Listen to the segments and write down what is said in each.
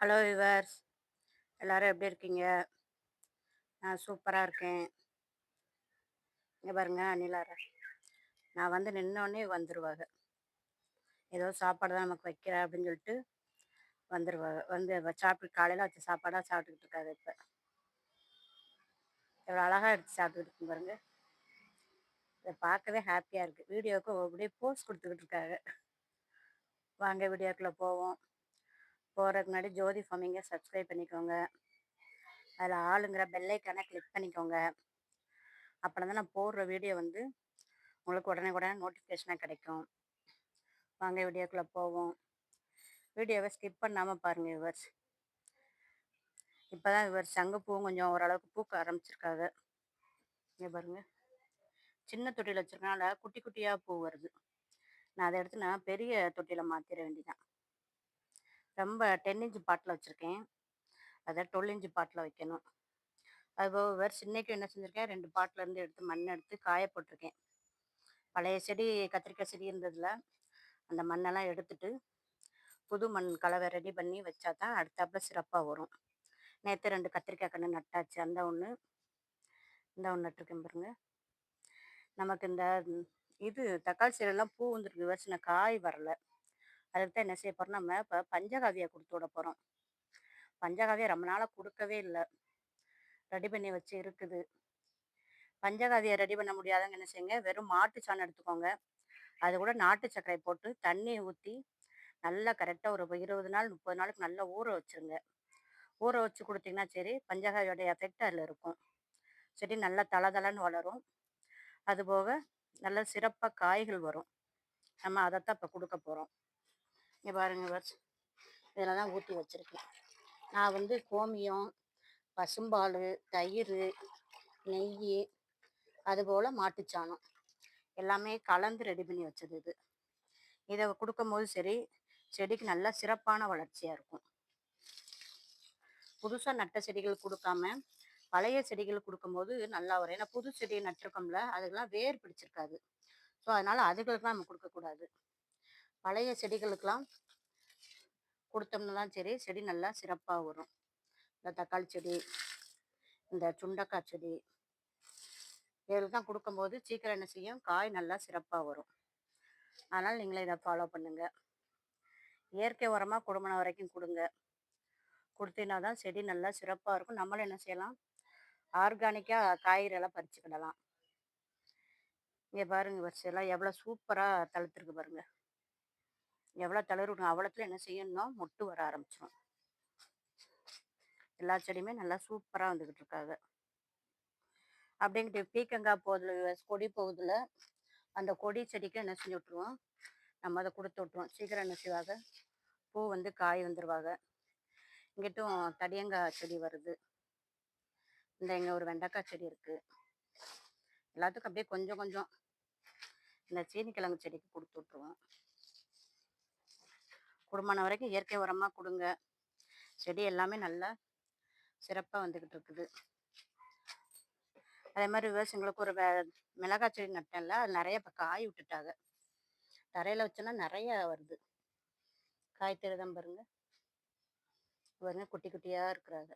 Hello viewers. எல்லோரும் எப்படி இருக்கீங்க? நான் சூப்பராக இருக்கேன். இங்கே பாருங்க அணிலார நான் வந்து நின்னோடனே வந்துடுவாங்க ஏதோ சாப்பாடு தான் நமக்கு வைக்கிறேன் அப்படின்னு சொல்லிட்டு வந்துடுவாங்க வந்து சாப்பிட்டு காலையில் வச்ச சாப்பாடாக சாப்பிட்டுக்கிட்டு இருக்காங்க இப்போ. எவ்வளோ அழகாக எடுத்து சாப்பிட்டுக்கிட்டு இருக்கு பாருங்க. இதை பார்க்கவே ஹாப்பியாக இருக்குது வீடியோவுக்கு அப்படியே போஸ்ட் கொடுத்துக்கிட்டு இருக்காங்க. வாங்க வீடியோக்குள்ளே போவோம். போகிறதுக்கு முன்னாடி ஜோதி ஃபார்மிங்கை சப்ஸ்கிரைப் பண்ணிக்கோங்க. அதில் ஆளுங்கிற பெல்லைக்கான கிளிக் பண்ணிக்கோங்க. அப்புறம் தான் நான் போடுற வீடியோ வந்து உங்களுக்கு உடனே உடனே நோட்டிஃபிகேஷனாக கிடைக்கும். வாங்க வீடியோக்குள்ளே போவோம். வீடியோவை ஸ்கிப் பண்ணாமல் பாருங்கள் இவர்ஸ் இப்போ தான் இவர் சங்கப்பூவும் கொஞ்சம் ஓரளவுக்கு பூக்க ஆரம்பிச்சிருக்காங்க. இங்கே பாருங்கள் சின்ன தொட்டியில் வச்சுருக்கனால குட்டி குட்டியாக பூ வருது. நான் அதை எடுத்து நான் பெரிய தொட்டியில் மாற்றிட வேண்டியதான் ரொம்ப டென் இன்ச் பாட்டில் வச்சுருக்கேன். அதை டுவெல் இன்ச் பாட்டில் வைக்கணும். அது வேறு சின்னைக்கு என்ன செஞ்சுருக்கேன் ரெண்டு பாட்டிலேருந்து எடுத்து மண் எடுத்து காய போட்டிருக்கேன். பழைய செடி கத்திரிக்காய் செடி இருந்ததில் அந்த மண்ணெல்லாம் எடுத்துட்டு புது மண் கலவை ரெடி பண்ணி வச்சா தான் அடுத்தாப்புல சிறப்பாக வரும். நேற்று ரெண்டு கத்திரிக்காய் கன்று நட்டாச்சு. அந்த ஒன்று இந்த ஒன்று நட்டுருக்கேன் பாருங்க. நமக்கு இந்த இது தக்காளி சீரெல்லாம் பூ வந்துருக்கு. வச்சுன காய் வரல. அதுக்கு தான் என்ன செய்ய போகிறோம் நம்ம இப்போ பஞ்சகாவியை கொடுத்து விட போகிறோம் பஞ்சகாவியை ரொம்ப நாளாக கொடுக்கவே இல்லை. ரெடி பண்ணி வச்சு இருக்குது. பஞ்சகாவியை ரெடி பண்ண முடியாதவங்க என்ன செய்யுங்க? வெறும் மாட்டு சாணம் எடுத்துக்கோங்க. அது கூட நாட்டு சர்க்கரை போட்டு தண்ணி ஊற்றி நல்லா கரெக்டாக ஒரு இருபது நாள் முப்பது நாளுக்கு நல்லா ஊற வச்சுருங்க. ஊற வச்சு கொடுத்தீங்கன்னா சரி பஞ்சகாவியோடைய எஃபெக்ட் அதில் இருக்கும். செடி நல்லா தள தளன்னு வளரும். அதுபோக நல்ல சிறப்பாக காய்கள் வரும். நம்ம அதைத்தான் இப்போ கொடுக்க போகிறோம் இங்கே பாருங்கள் பஸ் இதில் தான் ஊற்றி வச்சுருக்கேன். நான் வந்து கோமியம் பசும்பால் தயிர் நெய் அதுபோல் மாட்டுச்சாணம். எல்லாமே கலந்து ரெடி பண்ணி வச்சது இது. இதை கொடுக்கும்போது சரி செடிக்கு நல்லா சிறப்பான வளர்ச்சியாக இருக்கும். புதுசாக நட்ட செடிகள் கொடுக்காம பழைய செடிகள் கொடுக்கும்போது நல்லா வரும். ஏன்னா புது செடியை நட்டிருக்கோம்ல அதுக்கெல்லாம் வேர் பிடிச்சிருக்காது. ஸோ அதனால் அதுகளுக்கெல்லாம் நம்ம கொடுக்கக்கூடாது. பழைய செடிகளுக்கெல்லாம் கொடுத்தோம்னா தான் சரி செடி நல்லா சிறப்பாக வரும். இந்த தக்காளி செடி இந்த சுண்டக்காய் செடி இதெல்லாம் கொடுக்கும்போது சீக்கிரம் என்ன செய்யும்? காய் நல்லா சிறப்பாக வரும். அதனால் நீங்களே இதை ஃபாலோ பண்ணுங்கள் இயற்கை உரமாக குடும்பம் வரைக்கும் கொடுங்க. கொடுத்தீங்கன்னா தான் செடி நல்லா சிறப்பாக இருக்கும். நம்மளும் என்ன செய்யலாம்? ஆர்கானிக்காக காய்கறியெல்லாம் பறிச்சுக்கிடலாம். இங்கே பாருங்க வச்செல்லாம் எவ்வளோ சூப்பராக தளர்த்துருக்கு பாருங்கள் எவ்வளோ தளர்வு அவ்வளோத்துல என்ன செய்யணும்னா மொட்டு வர ஆரம்பிச்சிடும் எல்லா செடியுமே நல்லா சூப்பராக வந்துக்கிட்டு இருக்காங்க அப்படிங்கிட்டு பீக்கங்காய் போகுதுல கொடி போகுதுல அந்த கொடி செடிக்கு என்ன செஞ்சு விட்ருவோம் நம்ம அதை கொடுத்து விட்ருவோம் சீக்கிரம் என்ன செய்வாங்க? பூ வந்து காய் வந்துடுவாங்க இங்கிட்டும் தடியங்காய் செடி வருது. இந்த இங்கே ஒரு வெண்டைக்காய் செடி இருக்குது எல்லாத்துக்கும் அப்படியே கொஞ்சம் கொஞ்சம் இந்த சீனிக்கிழங்கு செடிக்கு கொடுத்து விட்ருவோம் குடும்பம் வரைக்கும் இயற்கை உரமாக கொடுங்க. செடி எல்லாமே நல்லா சிறப்பாக வந்துக்கிட்டு இருக்குது. அதே மாதிரி விவசாயங்களுக்கு ஒரு மிளகாய் செடி நட்டேன்ல அது நிறைய இப்போ காய் விட்டுட்டாங்க. தரையில் வச்சோன்னா நிறைய வருது. காய் தெரிதான் பாருங்க. பாருங்க குட்டி குட்டியாக இருக்கிறாங்க.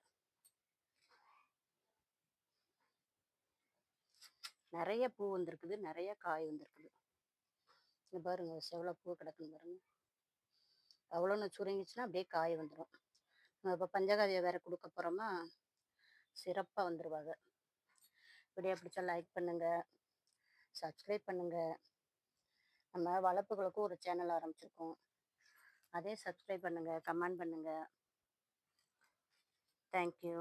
நிறைய பூ வந்திருக்குது நிறைய காய் வந்திருக்குது. இங்கே பாருங்க எவ்வளோ பூ கிடக்குன்னு பாருங்க. அவ்வளோன்னு சுருங்கிச்சுன்னா அப்படியே காய் வந்துடும் நம்ம இப்போ பஞ்சகாவியை வேறு கொடுக்க போகிறோமா சிறப்பாக வந்துடுவாங்க இப்படியே பிடிச்சா லைக் பண்ணுங்கள் சப்ஸ்கிரைப் பண்ணுங்கள் நம்ம வளர்ப்புகளுக்கும் ஒரு சேனல் ஆரம்பிச்சிருக்கோம். அதே சப்ஸ்கிரைப் பண்ணுங்கள் கமெண்ட் பண்ணுங்கள் தேங்க்யூ